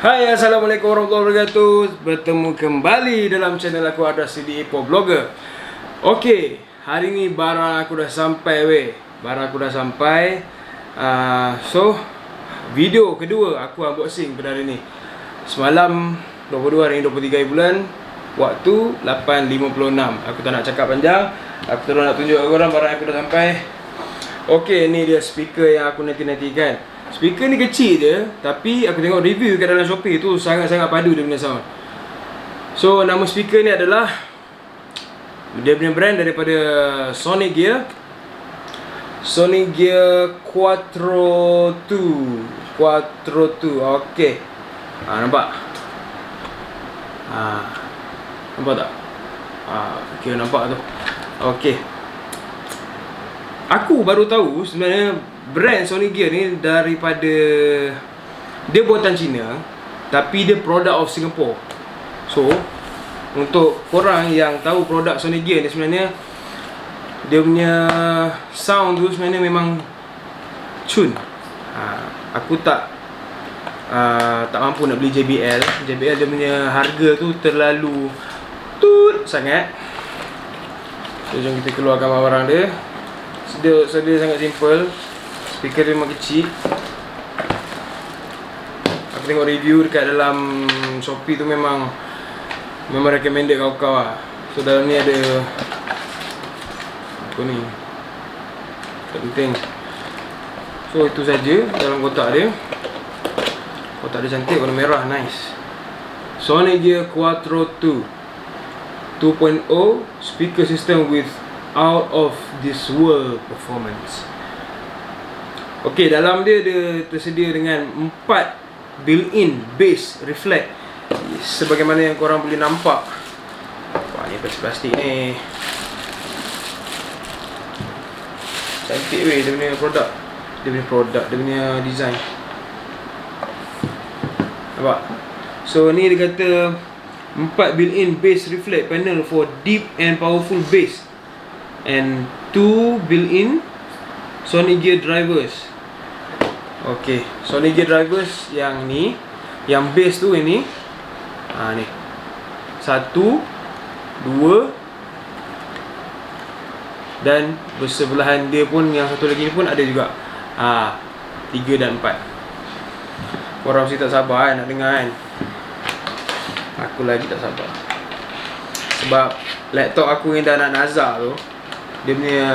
Hai Assalamualaikum warahmatullahi wabarakatuh. Bertemu kembali dalam channel aku ada CD Epo Blogger. Okey, hari ni barang aku dah sampai weh. Barang aku dah sampai. Uh, So, video kedua aku unboxing pada hari ni. Semalam 22 hari ni 23 bulan Waktu 8.56 Aku tak nak cakap panjang. Aku terus nak tunjuk korang barang aku dah sampai. Okey, ni dia speaker yang aku nanti-nantikan Speaker ni kecil je Tapi aku tengok review kat dalam Shopee tu Sangat-sangat padu dia punya sound. So nama speaker ni adalah Dia punya brand daripada Sonic Gear. Sonic Gear Quattro 2 Quattro 2 Okay ha, Nampak? Ha, Nampak tak? Ha, Okay nampak tu. Okay Aku baru tahu sebenarnya brand Sony Gear ni daripada dia buatan Cina tapi dia product of Singapore. So untuk korang yang tahu produk Sony Gear ni sebenarnya dia punya sound tu sebenarnya memang cun. Ha, aku tak uh, tak mampu nak beli JBL. JBL dia punya harga tu terlalu tut sangat. So jom kita keluarkan barang dia. Sedia, sedia sangat simple Speaker dia memang kecil. Aku tengok review dekat dalam Shopee tu memang Memang recommended kau-kau lah So dalam ni ada Apa ni? Tak penting. So itu saja dalam kotak dia. Kotak dia cantik warna merah nice. Sony Gear Quattro 2 2.0 speaker system with out of this world performance Okey, dalam dia dia tersedia dengan empat built-in bass reflect sebagaimana yang korang boleh nampak. Wah, ni plastik ni. Cantik weh dia punya produk. Dia punya produk, dia punya design. Nampak? So ni dia kata empat built-in bass reflect panel for deep and powerful bass and two built-in Sony Gear drivers Okey, Sony Gear drivers yang ni Yang base tu ini. Ha, ni. Satu Dua Dan bersebelahan dia pun Yang satu lagi ni pun ada juga. Ha, Tiga dan empat. Korang mesti tak sabar kan nak dengar kan? Aku lagi tak sabar. Sebab laptop aku yang dah nak nazar tu. Dia punya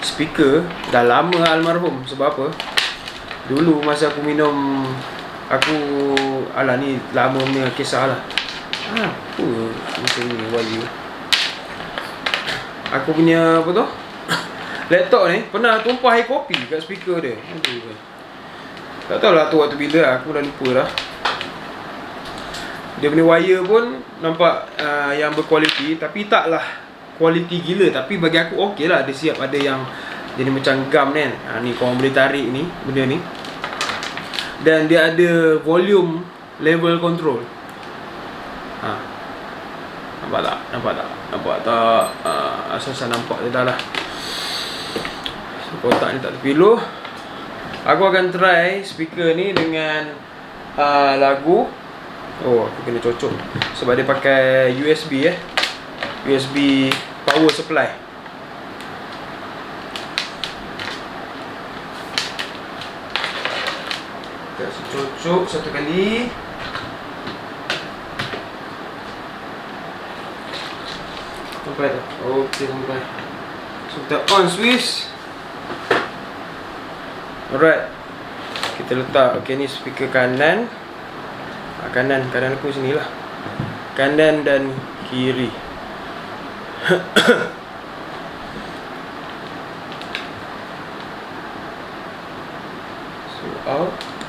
speaker dah lama almarhum. Sebab apa? Dulu masa aku minum Aku Alah ni lama punya kisah lah. Apa Macam ni Wali? Aku punya Apa tu? Laptop ni Pernah tumpah air kopi Kat speaker dia. Aduh Tak tahu lah tu waktu bila Aku dah lupa dah. Dia punya wire pun Nampak uh, Yang berkualiti Tapi taklah Kualiti gila Tapi bagi aku okey lah Dia siap ada yang jadi macam gum kan. Ha, Ni korang boleh tarik ni Benda ni. Dan dia ada volume Level control. Ha. Nampak tak? Nampak tak? Nampak tak? Ha, asal-asal nampak dia dah lah. Kotak ni tak terpilu Aku akan try speaker ni dengan uh, lagu. Oh aku kena cocok. Sebab dia pakai USB eh. USB power supply Cocok satu kali. Sampai tak? Okey sampai. So kita on switch Alright. Kita letak Okay ni speaker kanan. Ah, Kanan, kanan aku sini lah. Kanan dan kiri. So out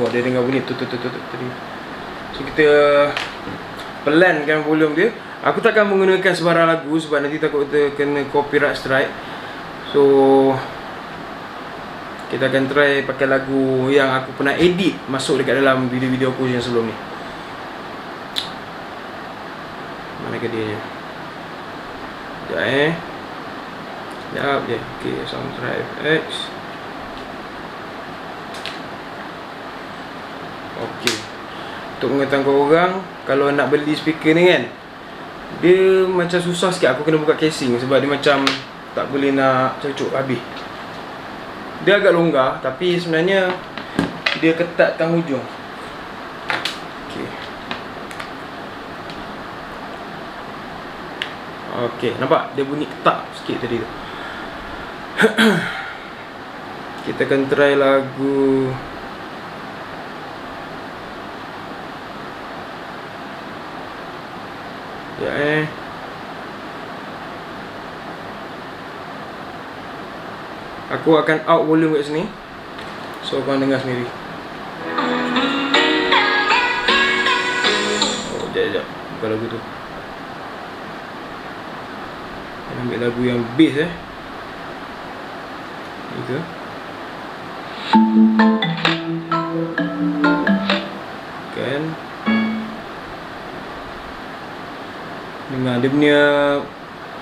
Oh dia dengar bunyi tu tu tu tu tadi. So kita pelankan volume dia. Aku takkan menggunakan sebarang lagu sebab nanti takut kita kena copyright strike. So kita akan try pakai lagu yang aku pernah edit masuk dekat dalam video-video aku yang sebelum ni. Mana ke dia? Sekejap eh. Sekejap je. Okay, sound drive X. Okey. Untuk mengetahui orang kalau nak beli speaker ni kan dia macam susah sikit aku kena buka casing sebab dia macam tak boleh nak cucuk habis. Dia agak longgar tapi sebenarnya dia ketat tang hujung. Okey. Okey, nampak dia bunyi ketak sikit tadi tu. Kita akan try lagu Ya eh. Aku akan out volume kat sini. So kau dengar sendiri. Oh, jap jap. Bukan lagu tu. Kita ambil lagu yang bass eh. Itu. Kan. Dengar dia punya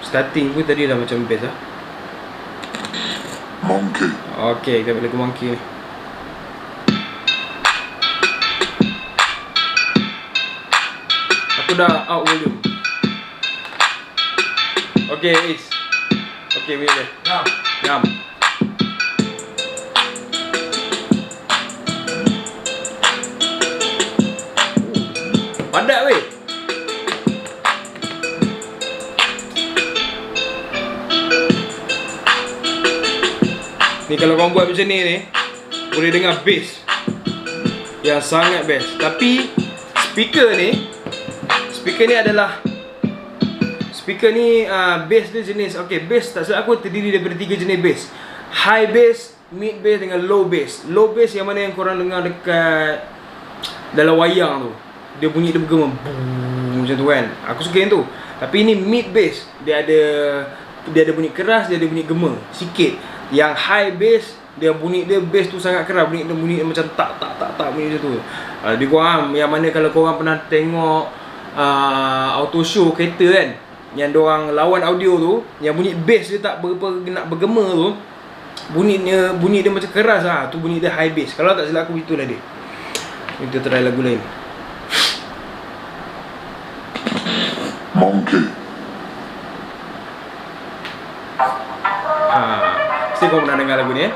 starting pun tadi dah macam bass lah. Monkey. Okey, kita ambil lagu monkey ni. Aku dah out volume. Okey, Is. Okey, wait dia. Ngam. Ngam. Padat weh. Ni kalau kau buat macam ni ni Boleh dengar bass. Yang sangat best Tapi Speaker ni Speaker ni adalah Speaker ni uh, Bass dia jenis Okay bass tak silap aku terdiri daripada tiga jenis bass. High bass Mid bass dengan low bass. Low bass yang mana yang korang dengar dekat Dalam wayang tu. Dia bunyi dia bergema Macam tu kan. Aku suka yang tu. Tapi ini mid bass. Dia ada Dia ada bunyi keras Dia ada bunyi gema. Sikit Yang high bass Dia bunyi dia bass tu sangat keras Bunyi dia bunyi dia macam tak tak tak tak Bunyi macam tu. Uh, Dia korang Yang mana kalau korang pernah tengok uh, Auto show kereta kan Yang orang lawan audio tu Yang bunyi bass dia tak berapa nak bergema tu Bunyi dia, bunyi dia macam keras lah. Tu bunyi dia high bass. Kalau tak silap aku itulah dia. Kita try lagu lain. Monkey. Kau pernah dengar lagu ni eh.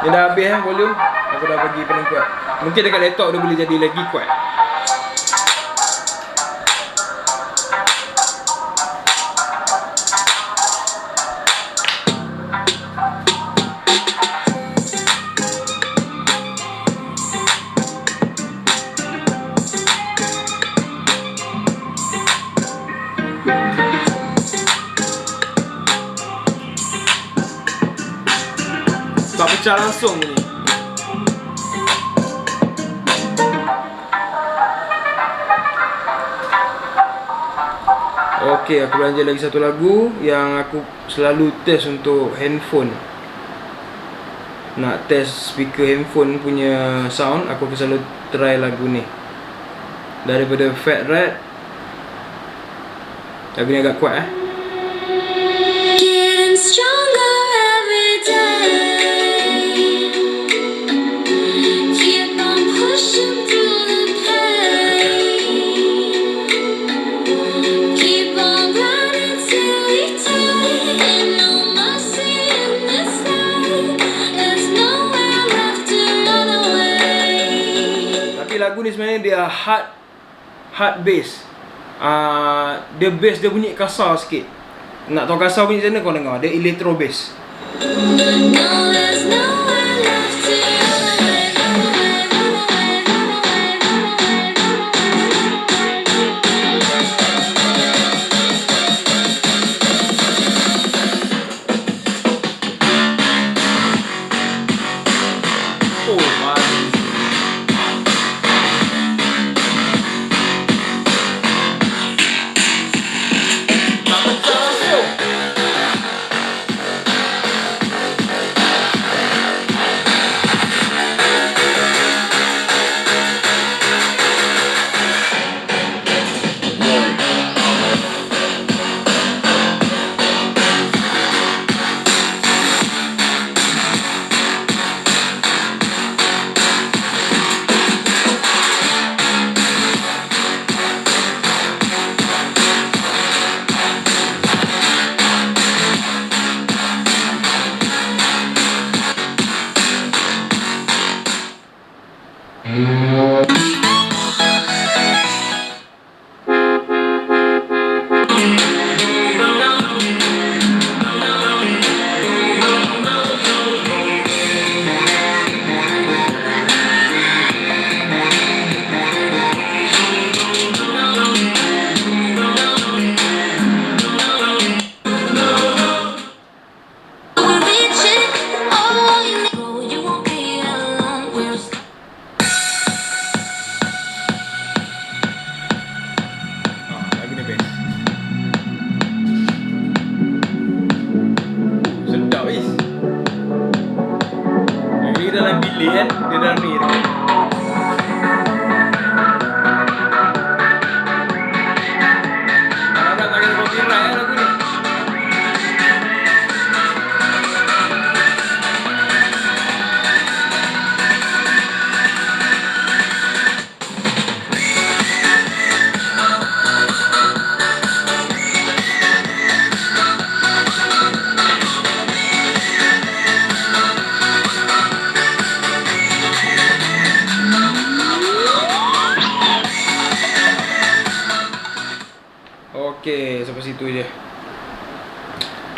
Dia dah habis eh volume. Aku dah bagi paling kuat. Mungkin dekat laptop dia boleh jadi lagi kuat. Tak pecah langsung ni. Okey, aku belanja lagi satu lagu yang aku selalu test untuk handphone. Nak test speaker handphone punya sound, aku selalu try lagu ni. Daripada Fat Rat. Lagu ni agak kuat eh. Lagu ni sebenarnya dia hard hard bass. Ah, uh, dia bass dia bunyi kasar sikit. Nak tahu kasar bunyi macam mana kau dengar? Dia electro bass. No,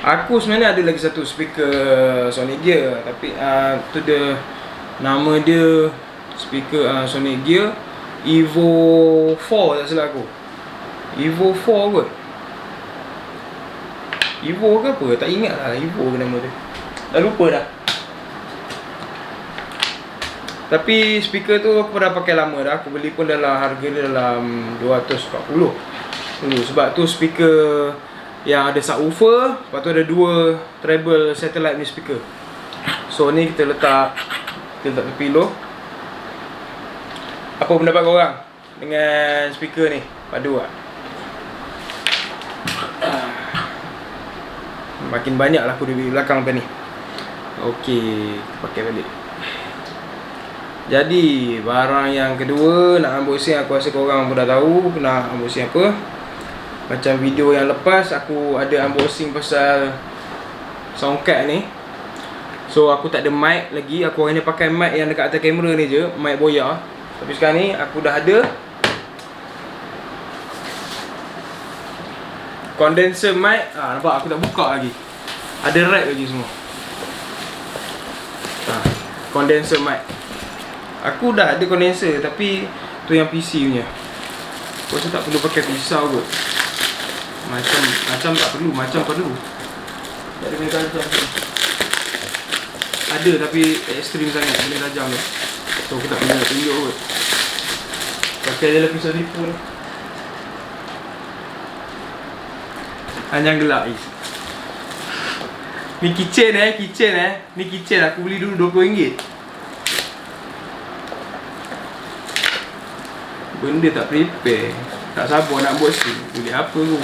Aku sebenarnya ada lagi satu speaker Sonic Gear tapi uh, tu dia nama dia speaker uh, Sonic Gear Evo 4 tak salah aku. Evo 4 kot. Evo ke apa? Tak ingat lah Evo ke nama dia. Dah lupa dah. Tapi speaker tu aku dah pakai lama dah. Aku beli pun dalam harga dia dalam 240 dulu sebab tu speaker yang ada subwoofer, lepas tu ada dua treble satellite ni speaker. So ni kita letak kita letak tepi dulu. Apa pendapat korang dengan speaker ni? Padu tak? Makin banyak lah aku di belakang lepas ni Okey, kita pakai balik Jadi, barang yang kedua Nak unboxing aku rasa korang pun dah tahu Nak unboxing apa Macam video yang lepas Aku ada unboxing pasal Soundcard ni. So aku tak ada mic lagi. Aku hanya pakai mic yang dekat atas kamera ni je Mic boya. Tapi sekarang ni aku dah ada Condenser mic. Ah, Nampak? Aku tak buka lagi. Ada rack lagi semua. Ah, Condenser mic. Aku dah ada condenser Tapi Tu yang PC punya. Aku rasa tak perlu pakai pisau kot Macam Macam tak perlu Macam perlu Tak ada benda tajam tu Ada tapi Ekstrim sangat Benda tajam tu So aku tak perlu nak tunjuk kot Pakai je lah pisau tipu ni Hanya gelap is. Ni kitchen eh, kitchen eh. Ni kitchen aku beli dulu RM20. Benda tak prepare. Tak sabar nak buat sini. Beli apa tu?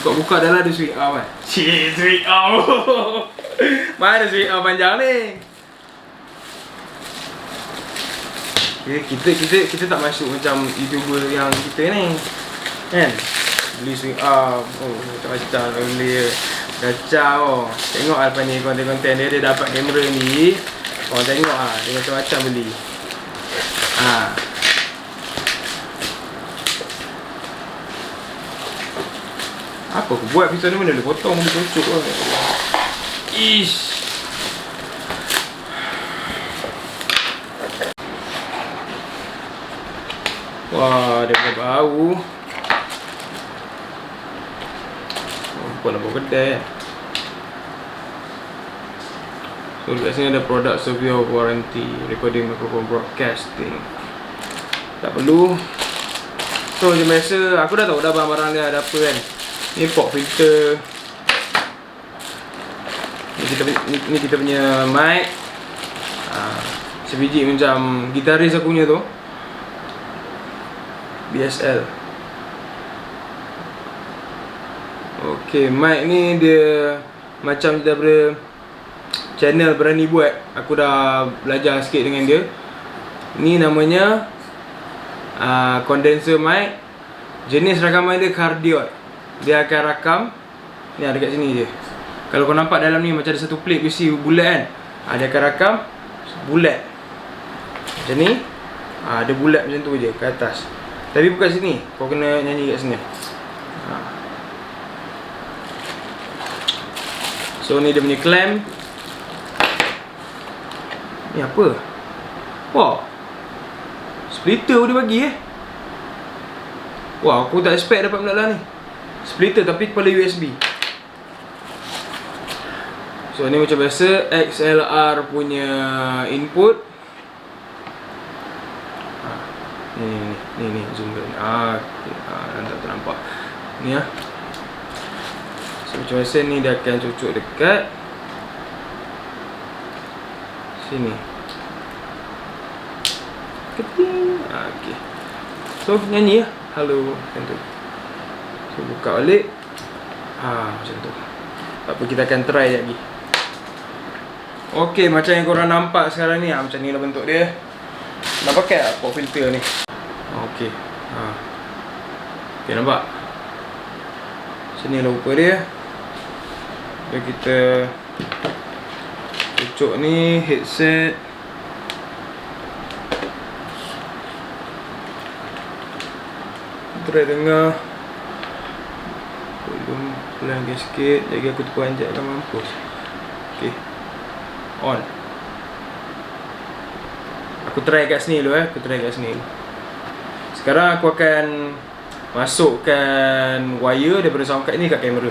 Buka-buka dah lah ada sweet arm kan? Cik, sweet arm. Mana sweet arm panjang ni? Okay, kita kita kita tak masuk macam YouTuber yang kita ni. Kan? Beli swing arm. Oh, macam-macam lah beli dia. Kacau. Tengok lah lepas ni konten-konten dia. Dia dapat kamera ni. Korang tengok lah. Dia macam-macam beli. Ha. Apa aku buat pisau ni mana boleh potong boleh cucuk lah. Ish. Wah, dia punya bau. Bukan nak kedai. So, dekat sini ada product severe warranty, recording microphone broadcasting. Tak perlu. So, macam biasa, aku dah tahu dah barang-barang dia ada apa kan. Ni pop filter. Ni kita, ni, ni kita punya mic. Ha, sebiji macam gitaris aku punya tu. BSL Okay, mic ni dia macam daripada channel berani buat Aku dah belajar sikit dengan dia Ni namanya uh, condenser mic Jenis rakaman dia cardioid Dia akan rakam Ni ada kat sini je Kalau kau nampak dalam ni macam ada satu plate besi bulat kan uh, Dia akan rakam bulat Macam ni uh, Dia bulat macam tu je ke atas tapi bukan sini. Kau kena nyanyi kat sini. Ha. So ni dia punya clamp. Ni apa? Wah. Splitter dia bagi eh. Wah, aku tak expect dapat benda lah ni. Splitter tapi kepala USB. So ni macam biasa XLR punya input ni ni ni zoom kan ah okay. ah nampak tak nampak ni ah so macam biasa ni dia akan cucuk dekat Sini. Keting. Ah, okay. So nyanyi ya. Halo macam tu. So buka balik. Ha macam tu. Tak apa kita akan try lagi. Okey macam yang korang nampak sekarang ni ha, macam ni lah bentuk dia. Nak pakai tak pop filter ni? Okey. Ha. Okey nampak? Macam ni lah rupa dia. Jadi kita Cucuk ni headset Try dengar Pelan lagi sikit Lagi aku terperanjatkan mampus. Okay On. Aku try kat sini dulu eh. Aku try kat sini Sekarang aku akan Masukkan wire daripada sound card ni kat kamera.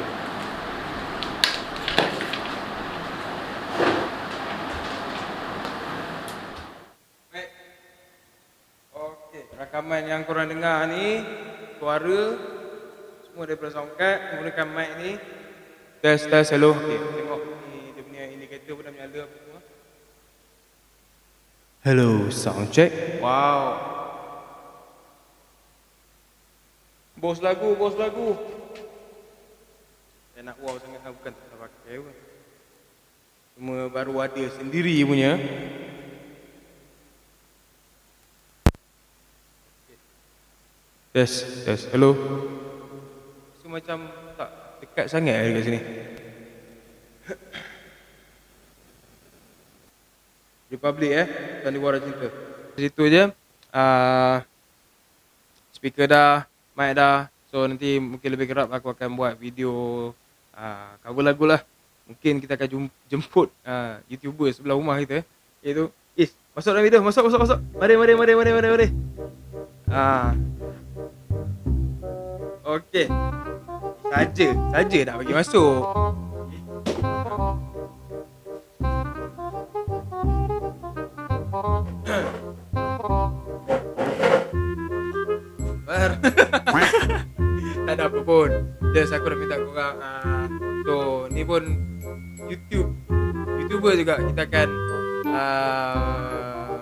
Okey, rakaman yang korang dengar ni suara semua daripada card menggunakan mic ni. Test test hello. Okey, tengok ni dia punya indikator pun dah menyala apa semua. Hello, sound check. Wow. Bos lagu, bos lagu. Saya nak wow sangat lah, bukan tak pakai pun. Cuma baru ada sendiri punya. Yes, yes. Hello. Macam tak dekat sangat eh dekat sini. Republic eh, Sandiwara Cinta. Di situ je. Uh, speaker dah, mic dah. So nanti mungkin lebih kerap aku akan buat video uh, cover lagu lah. Mungkin kita akan jemput uh, YouTuber sebelah rumah kita eh. Iaitu Is, masuk dalam video, masuk, masuk, masuk. Mari, mari, mari, mari, mari, mari. Ah. Okey. Saja, saja nak bagi masuk. Bar. tak ada apa pun. Just aku nak minta korang uh, so ni pun YouTube YouTuber juga kita akan uh,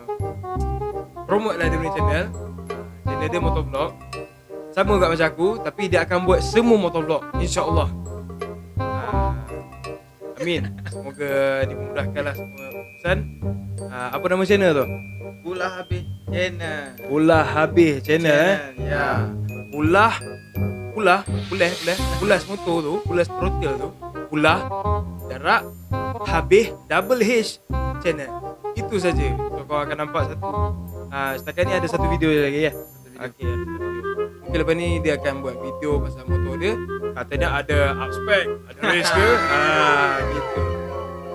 promote lah dia punya channel. Uh, channel dia motovlog. Sama juga macam aku Tapi dia akan buat semua motovlog InsyaAllah. Uh, Amin. Semoga dimudahkan lah semua urusan. Uh, Apa nama channel tu? Pula habis channel. Ulah habis channel eh? Channel, ya. Ulah Ulah Ulah Ulah Ulas motor tu Ulas throttle tu Ulah Jarak Habis Double H Channel. Itu saja. So kau akan nampak satu. Uh, Setakat ni ada satu video lagi ya? Okey Mungkin lepas ni dia akan buat video pasal motor dia. Katanya ada upspec Ada race ke? Haa gitu.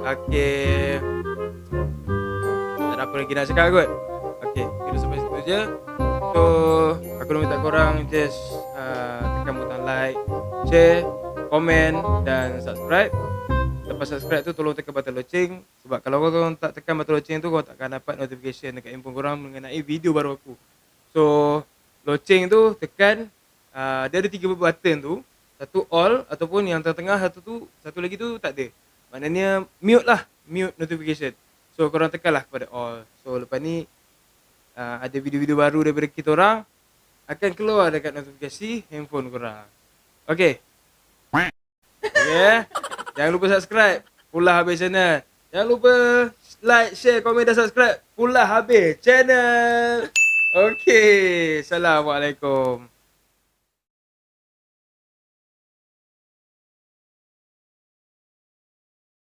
Okey. Tak ada apa lagi nak cakap kot. Okey Video sampai situ je. So Aku nak minta korang just uh, Tekan butang like Share Komen Dan subscribe. Lepas subscribe tu tolong tekan butang loceng. Sebab kalau korang tak tekan butang loceng tu Korang takkan dapat notification dekat handphone korang Mengenai video baru aku. So Loceng tu tekan uh, Dia ada tiga button tu. Satu all Ataupun yang tengah-tengah Satu tu Satu lagi tu tak ada. Maknanya Mute lah Mute notification. So korang tekanlah kepada all. So lepas ni uh, Ada video-video baru daripada kita orang Akan keluar dekat notifikasi Handphone korang. Okay Yeah Jangan lupa subscribe. Pula habis channel. Jangan lupa Like, share, komen dan subscribe. Pula habis channel Okay Assalamualaikum